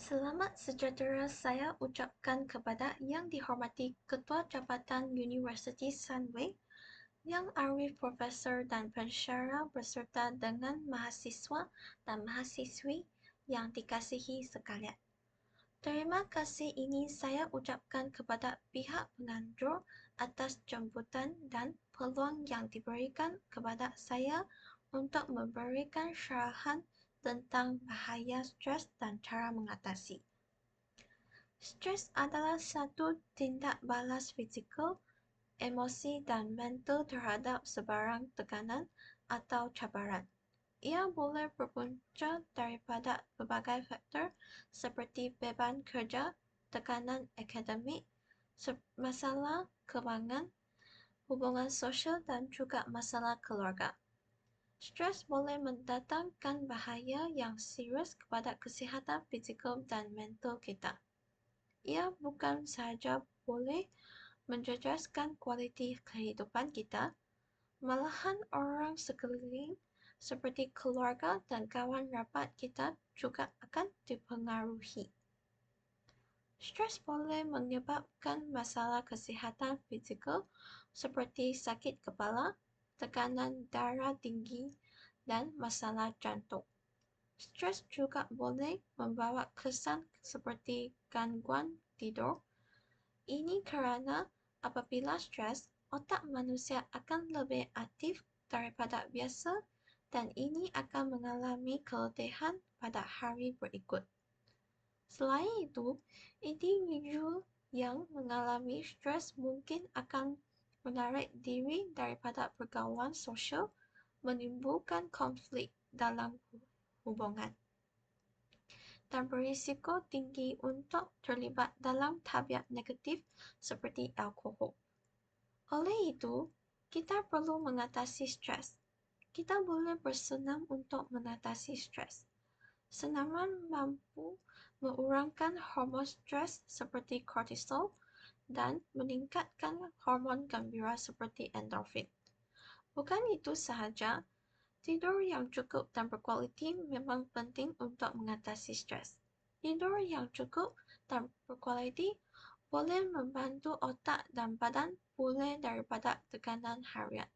Selamat sejahtera saya ucapkan kepada Yang Dihormati Ketua Jabatan Universiti Sunway, Yang Arif Profesor dan pensyarah berserta dengan mahasiswa dan mahasiswi yang dikasihi sekalian. Terima kasih ini saya ucapkan kepada pihak penganjur atas jemputan dan peluang yang diberikan kepada saya untuk memberikan syarahan tentang bahaya stres dan cara mengatasi. Stres adalah satu tindak balas fizikal, emosi dan mental terhadap sebarang tekanan atau cabaran. Ia boleh berpunca daripada berbagai faktor seperti beban kerja, tekanan akademik, masalah kewangan, hubungan sosial dan juga masalah keluarga. Stres boleh mendatangkan bahaya yang serius kepada kesihatan fizikal dan mental kita. Ia bukan sahaja boleh menjejaskan kualiti kehidupan kita, malahan orang sekeliling seperti keluarga dan kawan rapat kita juga akan dipengaruhi. Stres boleh menyebabkan masalah kesihatan fizikal seperti sakit kepala, tekanan darah tinggi, dan masalah jantung. Stres juga boleh membawa kesan seperti gangguan tidur. Ini kerana apabila stres, otak manusia akan lebih aktif daripada biasa dan ini akan mengalami keletihan pada hari berikut. Selain itu, individu yang mengalami stres mungkin akan menarik diri daripada pergaulan sosial, menimbulkan konflik dalam hubungan, dan berisiko tinggi untuk terlibat dalam tabiat negatif seperti alkohol. Oleh itu, kita perlu mengatasi stres. Kita boleh bersenam untuk mengatasi stres. Senaman mampu mengurangkan hormon stres seperti kortisol dan meningkatkan hormon gembira seperti endorfin. Bukan itu sahaja, tidur yang cukup dan berkualiti memang penting untuk mengatasi stres. Tidur yang cukup dan berkualiti boleh membantu otak dan badan pulih daripada tekanan harian.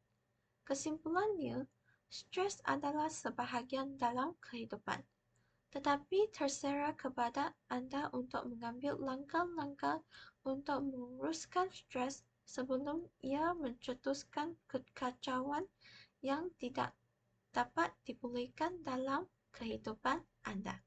Kesimpulannya, stres adalah sebahagian dalam kehidupan tetapi terserah kepada anda untuk mengambil langkah-langkah untuk menguruskan stres sebelum ia mencetuskan kekacauan yang tidak dapat dipulihkan dalam kehidupan anda.